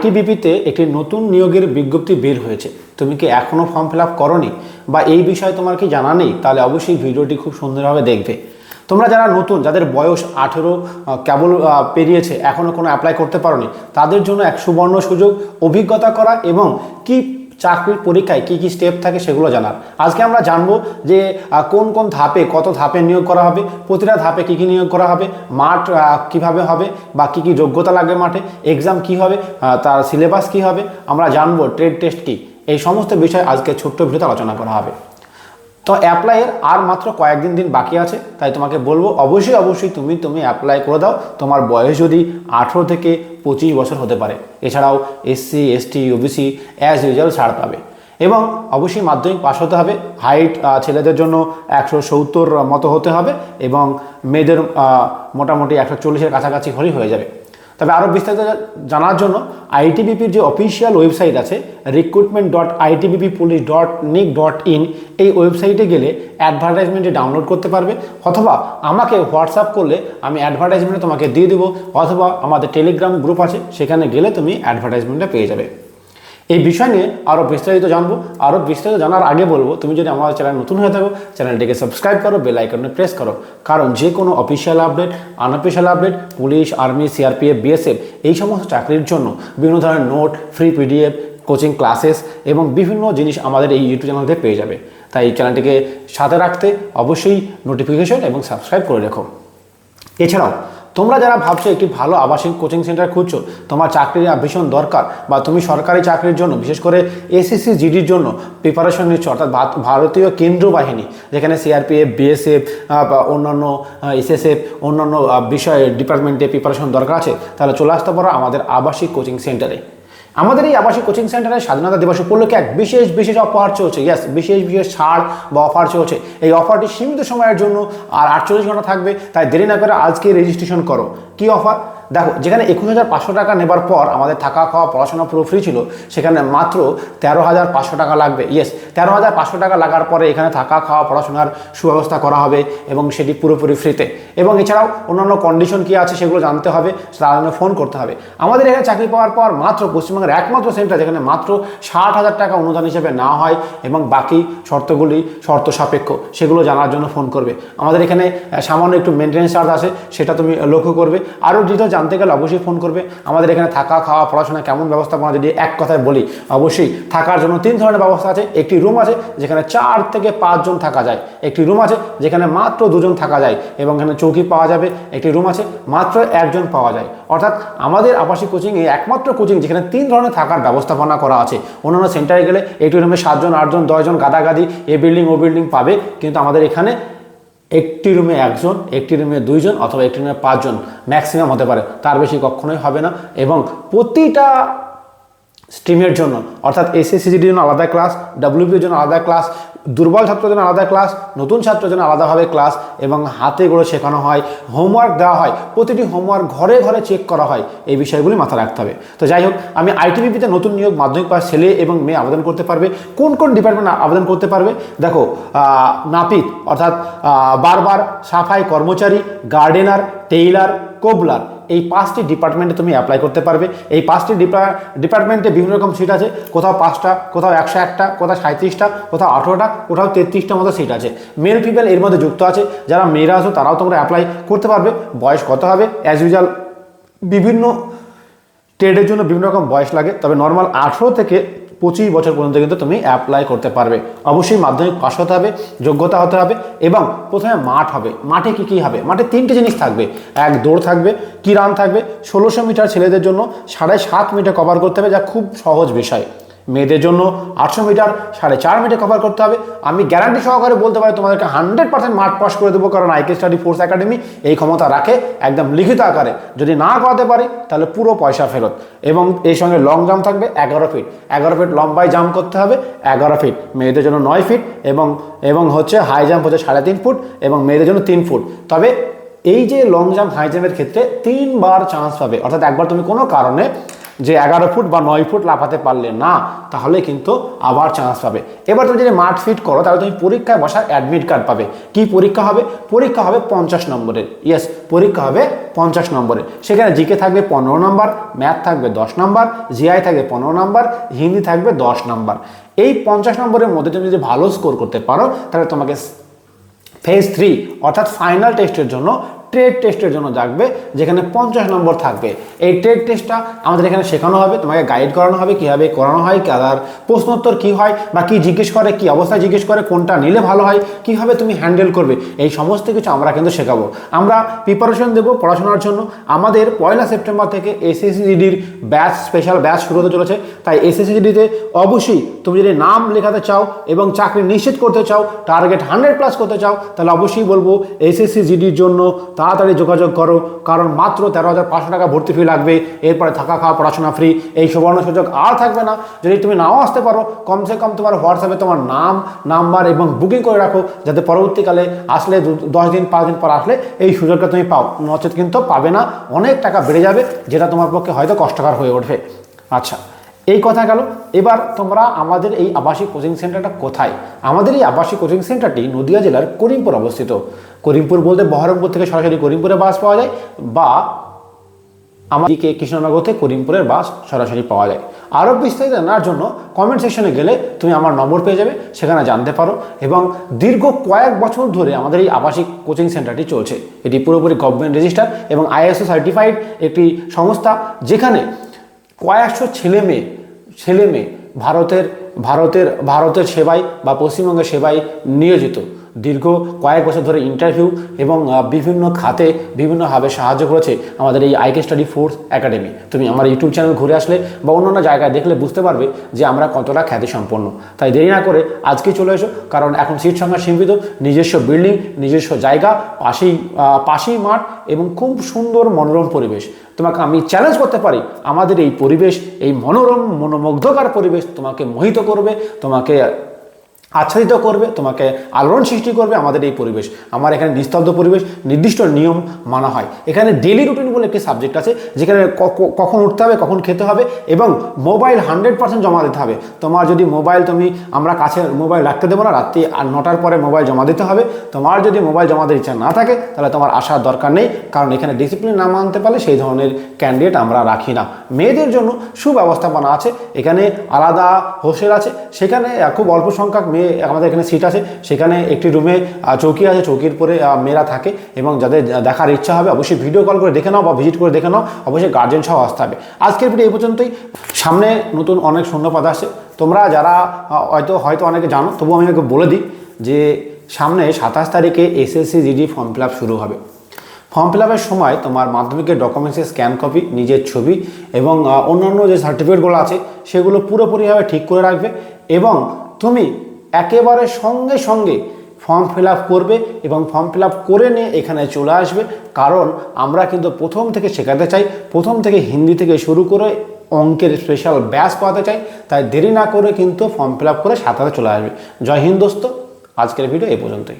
আইটিবিপিতে একটি নতুন নিয়োগের বিজ্ঞপ্তি বের হয়েছে। তুমি কি এখনও ফর্ম ফিল আপ করনি? বা এই বিষয়ে তোমার কি জানা নেই? তাহলে অবশ্যই ভিডিওটি খুব সুন্দরভাবে দেখবে। তোমরা যারা নতুন, যাদের বয়স আঠেরো কেবল পেরিয়েছে এখনও কোনো অ্যাপ্লাই করতে পারোনি, তাদের জন্য এক সুবর্ণ সুযোগ, অভিজ্ঞতা করা এবং কি চাকরির পরীক্ষায় কি কি স্টেপ থাকে সেগুলো জানার। আজকে আমরা জানব যে কোন কোন ধাপে কত ধাপে নিয়োগ করা হবে, প্রতিটা ধাপে কি কি নিয়োগ করা হবে, মাঠ কীভাবে হবে বা কি কি যোগ্যতা লাগবে মাঠে এক্সাম কি হবে তার সিলেবাস কি হবে, আমরা জানব ট্রেড টেস্ট কি। এই সমস্ত বিষয় আজকে ছোট্ট ভিডিওতে আলোচনা করা হবে। তো অ্যাপ্লাইয়ের আর মাত্র কয়েকদিন দিন বাকি আছে, তাই তোমাকে বলব অবশ্যই অবশ্যই তুমি তুমি অ্যাপ্লাই করে দাও। তোমার বয়স যদি আঠেরো থেকে পঁচিশ বছর হতে পারে, এছাড়াও SC ST OBC as usual ছাড় পাবে। এবং অবশ্যই মাধ্যমিক পাস হতে হবে হাইট ছেলেদের জন্য একশো সত্তর মতো হতে হবে এবং মেয়েদের মোটামুটি একশো চল্লিশের কাছাকাছি হলেই হয়ে যাবে। তবে আরও বিস্তারিত জানার জন্য আইটিবিপির যে অফিসিয়াল ওয়েবসাইট আছে recruitment dot ITBP police dot nic dot in এই ওয়েবসাইটে গেলে অ্যাডভার্টাইজমেন্টে ডাউনলোড করতে পারবে, অথবা আমাকে হোয়াটসঅ্যাপ করলে আমি অ্যাডভার্টাইজমেন্টে তোমাকে দিয়ে দেবো, অথবা আমাদের টেলিগ্রাম গ্রুপ আছে, সেখানে গেলে তুমি অ্যাডভার্টাইজমেন্টটা পেয়ে যাবে। এই বিষয় নিয়ে আরও বিস্তারিত জানব। আরও বিস্তারিত জানার আগে বলব, তুমি যদি আমার চ্যানেল নতুন হয়ে থাকো, চ্যানেলটিকে সাবস্ক্রাইব করো, বেল আইকনে প্রেস করো। কারণ যে কোনো official update unofficial update police army CRPF BSF এই সমস্ত চাকরির জন্য বিভিন্ন ধরনের notes free PDF coaching classes এবং বিভিন্ন জিনিস আমাদের এই ইউটিউব চ্যানেলতে পেয়ে যাবে। তাই এই চ্যানেলটিকে সাথে রাখতে অবশ্যই নোটিফিকেশন এবং সাবস্ক্রাইব করে রেখো। এছাড়াও তোমরা যারা ভাবছ একটি ভালো আবাসিক কোচিং সেন্টার খুঁজছো, তোমার চাকরির ভীষণ দরকার বা তুমি সরকারি চাকরির জন্য, বিশেষ করে এসএসসি জিডির জন্য প্রিপারেশন নিচ্ছ, অর্থাৎ ভারতীয় কেন্দ্র বাহিনী, যেখানে সিআরপিএফ বিএসএফ বা অন্যান্য এসএসএফ অন্যান্য বিষয়ে ডিপার্টমেন্টে প্রিপারেশন দরকার আছে, তাহলে চলে আসতে পারো আমাদের আবাসিক কোচিং সেন্টারে। আমাদের এই আবাসিক কোচিং সেন্টারে স্বাধীনতা দিবস উপলক্ষে এক বিশেষ বিশেষ অফার চলছে। ইয়াস বিশেষ বিশেষ ছাড় বা অফার চলছে। এই অফারটি সীমিত সময়ের জন্য আর আটচল্লিশ ঘণ্টা থাকবে, তাই দেরি না করে আজকে রেজিস্ট্রেশন করো। কি অফার দেখো, যেখানে একুশ হাজার পাঁচশো টাকা নেবার পর আমাদের থাকা খাওয়া পড়াশোনা পুরো ফ্রি ছিল, সেখানে মাত্র তেরো হাজার পাঁচশো টাকা লাগবে। ইয়েস তেরো হাজার পাঁচশো টাকা লাগার পরে এখানে থাকা খাওয়া পড়াশোনার সুব্যবস্থা করা হবে এবং সেটি পুরোপুরি ফ্রিতে এবং এছাড়াও অন্যান্য কন্ডিশন কী আছে সেগুলো জানতে হবে তার জন্য ফোন করতে হবে। আমাদের এখানে চাকরি পাওয়ার পর মাত্র পশ্চিমবঙ্গের একমাত্র সেন্টার যেখানে মাত্র ষাট হাজার টাকা অনুদান হিসেবে না হয় এবং বাকি শর্তগুলি শর্ত সাপেক্ষ, সেগুলো জানার জন্য ফোন করবে। আমাদের এখানে সামান্য একটু মেনটেন্স চার্জ আছে, সেটা তুমি লক্ষ্য করবে। আরও ডিটেল জানতে গেলে অবশ্যই ফোন করবে। আমাদের এখানে থাকা, খাওয়া, পড়াশোনা কেমন ব্যবস্থাপনা, যদি এক কথায় বলি, অবশ্যই থাকার জন্য তিন ধরনের ব্যবস্থা আছে। একটি রুম আছে, যেখানে চার থেকে পাঁচজন থাকা যায়। একটি রুম আছে, যেখানে মাত্র দুজন থাকা যায় এবং এখানে চৌকি পাওয়া যাবে। একটি রুম আছে, মাত্র একজন পাওয়া যায়। অর্থাৎ আমাদের আবাসিক কোচিংয়ে একমাত্র কোচিং যেখানে তিন ধরনের থাকার ব্যবস্থাপনা করা আছে। অন্যান্য সেন্টারে গেলে একটি রুমে সাতজন, আটজন, দশজন গাদাগাদি, এ বিল্ডিং ও বিল্ডিং পাবে। কিন্তু আমাদের এখানে একটি রুমে একজন, একটি রুমে দুইজন অথবা একটি রুমে পাঁচজন ম্যাক্সিমাম হতে পারে। তার বেশি কখনোই হবে না এবং প্রতিটা স্ট্রিমের জন্য। অর্থাৎ এসএসসিজির জন্য আলাদা ক্লাস ডাব্লিউপির জন্য আলাদা ক্লাস দুর্বল ছাত্রদের আলাদা ক্লাস নতুন জন্য আলাদাভাবে ক্লাস এবং হাতে করে শেখানো হয় হোমওয়ার্ক দেওয়া হয়, প্রতিটি হোমওয়ার্ক ঘরে ঘরে চেক করা হয়, এই বিষয়গুলি মাথায় রাখতে হবে। তো যাই হোক, আমি আইটিবিপিতে নতুন নিয়োগ, মাধ্যমিক পাস ছেলে এবং মেয়ে আবেদন করতে পারবে। কোন কোন ডিপার্টমেন্ট আবেদন করতে পারবে? দেখো নাপিত, অর্থাৎ বারবার সাফাই কর্মচারী গার্ডেনার টেইলার কোবলার এই পাঁচটি ডিপার্টমেন্টে তুমি অ্যাপ্লাই করতে পারবে। এই পাঁচটি ডিপা- ডিপার্টমেন্টে বিভিন্ন রকম সিট আছে। কোথাও পাঁচটা, কোথাও একশো একটা, কোথাও সাঁত্রিশটা কোথাও আঠেরোটা, কোথাও তেত্রিশটা মতো সিট আছে। মেল ফিমেল এর মধ্যে যুক্ত আছে। যারা মেয়েরা আছো, তারাও তোমরা অ্যাপ্লাই করতে পারবে। বয়স কত হবে? অ্যাজ ইউজাল বিভিন্ন ট্রেডের জন্য বিভিন্ন রকম বয়স লাগে। তবে নর্মাল আঠেরো থেকে পঁচিশ বছর পর্যন্ত কিন্তু তুমি অ্যাপ্লাই করতে পারবে। অবশ্যই মাধ্যমিক পাশ হতে হবে, যোগ্যতা হতে হবে এবং প্রথমে মাঠ হবে। মাঠে কি কি হবে? মাঠে তিনটে জিনিস থাকবে। এক, দৌড় থাকবে, কি রান থাকবে? ষোলোশো মিটার ছেলেদের জন্য সাড়ে সাত মিটার কভার করতে হবে, যা খুব সহজ বিষয়। মেয়েদের জন্য আটশো মিটার, সাড়ে চার মিটার কভার করতে হবে। আমি গ্যারান্টি সহকারে বলতে পারি, তোমাদেরকে হান্ড্রেড পার্সেন্ট মাঠ পাস করে দেবো, কারণ আইকে স্টাডি ফোর্স একাডেমি এই ক্ষমতা রাখে একদম লিখিত আকারে। যদি না করাতে পারি, তাহলে পুরো পয়সা ফেরত। এবং এই সঙ্গে লং জাম্প থাকবে এগারো ফিট এগারো ফিট লম্বায় জাম্প করতে হবে, এগারো ফিট মেয়েদের জন্য নয় ফিট এবং এবং হচ্ছে হাই জাম্প হচ্ছে সাড়ে তিন ফুট এবং মেয়েদের জন্য তিন ফুট তবে এই যে লং জাম্প হাই জাম্পের ক্ষেত্রে তিনবার চান্স পাবে। অর্থাৎ একবার তুমি কোনো কারণে যে এগারো ফুট বা নয় ফুট লাফাতে পারলে না, তাহলে কিন্তু আবার চান্স পাবে। এবার তুমি যদি মাঠ ফিট করো, তাহলে তুমি পরীক্ষায় বসার অ্যাডমিট কার্ড পাবে। কি পরীক্ষা হবে? পরীক্ষা হবে পঞ্চাশ নম্বরের। ইয়েস পরীক্ষা হবে পঞ্চাশ নম্বরের। সেখানে জিকে থাকবে পনেরো নম্বর ম্যাথ থাকবে দশ নম্বর জিআই থাকবে পনেরো নম্বর, হিন্দি থাকবে দশ নম্বর। এই পঞ্চাশ নম্বরের মধ্যে তুমি যদি ভালো স্কোর করতে পারো, তাহলে তোমাকে ফেজ থ্রি অর্থাৎ ফাইনাল টেস্টের জন্য ট্রেড টেস্টের জন্য থাকবে যেখানে পঞ্চাশ নম্বর থাকবে। এই ট্রেড টেস্টটা আমাদের এখানে শেখানো হবে, তোমাকে গাইড করানো হবে, কীভাবে করানো হয় তার প্রশ্নোত্তর কী হয়, বা কী জিজ্ঞেস করে, কী অবস্থায় জিজ্ঞেস করে, কোনটা নিলে ভালো হয়, কীভাবে তুমি হ্যান্ডেল করবে, এই সমস্ত কিছু আমরা কিন্তু শেখাবো। আমরা প্রিপারেশন দেবো পড়াশোনার জন্য। আমাদের পয়লা সেপ্টেম্বর থেকে এসএসসিডির ব্যাচ স্পেশাল ব্যাচ শুরু হতে চলেছে। তাই এসএসসিডিতে অবশ্যই তুমি যদি নাম লেখাতে চাও এবং চাকরি নিশ্চিত করতে চাও টার্গেট হান্ড্রেড প্লাস করতে চাও, তাহলে অবশ্যই বলব এসএসসি জিডির জন্য তাড়াতাড়ি যোগাযোগ করো, কারণ মাত্র তেরো হাজার পাঁচশো টাকা ভর্তি ফি লাগবে, এরপরে থাকা খাওয়া, পড়াশোনা ফ্রি এই সুবর্ণ সুযোগ আর থাকবে না। যদি তুমি নাও আসতে পারো, কমসে কম তোমার হোয়াটসঅ্যাপে তোমার নাম, নাম্বার এবং বুকিং করে রাখো, যাতে পরবর্তীকালে আসলে দশ দিন, পাঁচ দিন পর আসলে এই সুযোগটা তুমি পাও। নচেত কিন্তু পাবে না, অনেক টাকা বেড়ে যাবে, যেটা তোমার পক্ষে হয়তো কষ্টকর হয়ে উঠবে আচ্ছা এই কথা গেল। এবার তোমরা আমাদের এই আবাসিক কোচিং সেন্টারটা কোথায়? আমাদের এই আবাসিক কোচিং সেন্টারটি নদিয়া জেলার করিমপুর অবস্থিত। করিমপুর বলতে বহরমপুর থেকে সরাসরি করিমপুরে বাস পাওয়া যায় বা আমাদেরকে কৃষ্ণনগর থেকে করিমপুরের বাস সরাসরি পাওয়া যায়। আরও বিস্তারিত জানার জন্য কমেন্ট সেকশনে গেলে তুমি আমার নম্বর পেয়ে যাবে, সেখানে জানতে পারো এবং দীর্ঘ কয়েক বছর ধরে আমাদের এই আবাসিক কোচিং সেন্টারটি চলছে। এটি পুরোপুরি গভর্নমেন্ট রেজিস্টার এবং আইএসও সার্টিফাইড একটি সংস্থা যেখানে কয়েকশো ছেলে মেয়ে ছেলে মেয়ে ভারতের ভারতের ভারতের সেবায় বা পশ্চিমবঙ্গের সেবায় নিয়োজিত। দীর্ঘ কয়েক বছর ধরে ইন্টারভিউ এবং বিভিন্ন খাতে বিভিন্নভাবে সাহায্য করেছে আমাদের এই আইকে স্টাডি ফোর্স একাডেমি তুমি আমার ইউটিউব চ্যানেল ঘুরে আসলে বা অন্যান্য জায়গায় দেখলে বুঝতে পারবে যে আমরা কতটা খ্যাতি সম্পন্ন তাই দেরি না করে আজকে চলে এসো, কারণ এখন সিট সংখ্যা সীমিত, নিজস্ব বিল্ডিং নিজস্ব জায়গা, পাশেই পাশেই মাঠ এবং খুব সুন্দর মনোরম পরিবেশ। তোমাকে আমি চ্যালেঞ্জ করতে পারি, আমাদের এই পরিবেশ, এই মনোরম, মনোমুগ্ধকর পরিবেশ তোমাকে মোহিত করবে, তোমাকে আচ্ছাদিত করবে, তোমাকে আলোড়ন সৃষ্টি করবে আমাদের এই পরিবেশ। আমার এখানে নিস্তব্ধ পরিবেশ, নির্দিষ্ট নিয়ম মানা হয়। এখানে ডেলি রুটিন বলে একটি সাবজেক্ট আছে, যেখানে কখন উঠতে হবে, কখন খেতে হবে এবং মোবাইল হান্ড্রেড পার্সেন্ট জমা দিতে হবে। তোমার যদি মোবাইল তুমি, আমরা কাছে মোবাইল রাখতে দেবো না, রাত্রি আর নটার পরে মোবাইল জমা দিতে হবে। তোমার যদি মোবাইল জমা দিতে ইচ্ছা না থাকে, তাহলে তোমার আসার দরকার নেই, কারণ এখানে ডিসিপ্লিন না মানতে পারলে সেই ধরনের ক্যান্ডিডেট আমরা রাখি না। মেয়েদের জন্য সুব্যবস্থাপনা আছে, এখানে আলাদা হোস্টেল আছে, সেখানে খুব অল্প সংখ্যক মেয়ে আমাদের এখানে সিট আছে। সেখানে একটি রুমে চৌকি আছে। চৌকির পরে মেয়েরা থাকে এবং যাদের দেখার ইচ্ছা হবে অবশ্যই ভিডিও কল করে দেখে নাও বা ভিজিট করে দেখে নাও। অবশ্যই গার্জেন সহ আসতে হবে। আজকের ভিডিও এই পর্যন্তই। সামনে নতুন অনেক শূন্যপাত আসছে। তোমরা যারা হয়তো হয়তো অনেকে জানো তবু আমি বলে দিই যে সামনে সাতাশ তারিখে এসএসসি জিডি ফর্ম ফিল শুরু হবে। ফর্ম ফিল সময় তোমার মাধ্যমিকের ডকুমেন্টসের স্ক্যান কপি নিজের ছবি এবং অন্যান্য যে সার্টিফিকেটগুলো আছে, সেগুলো পুরোপুরিভাবে ঠিক করে রাখবে এবং তুমি একেবারে সঙ্গে সঙ্গে ফর্ম ফিল করবে এবং ফর্ম ফিল করে নিয়ে এখানে চলে আসবে। কারণ আমরা কিন্তু প্রথম থেকে শেখাতে চাই, প্রথম থেকে হিন্দি থেকে শুরু করে অঙ্কের স্পেশাল ব্যাস পাওয়াতে চাই, তাই দেরি না করে কিন্তু ফর্ম ফিল করে সাঁতারে চলে আসবে। জয় হিন্দ দোস্ত, আজকের ভিডিও এই পর্যন্তই।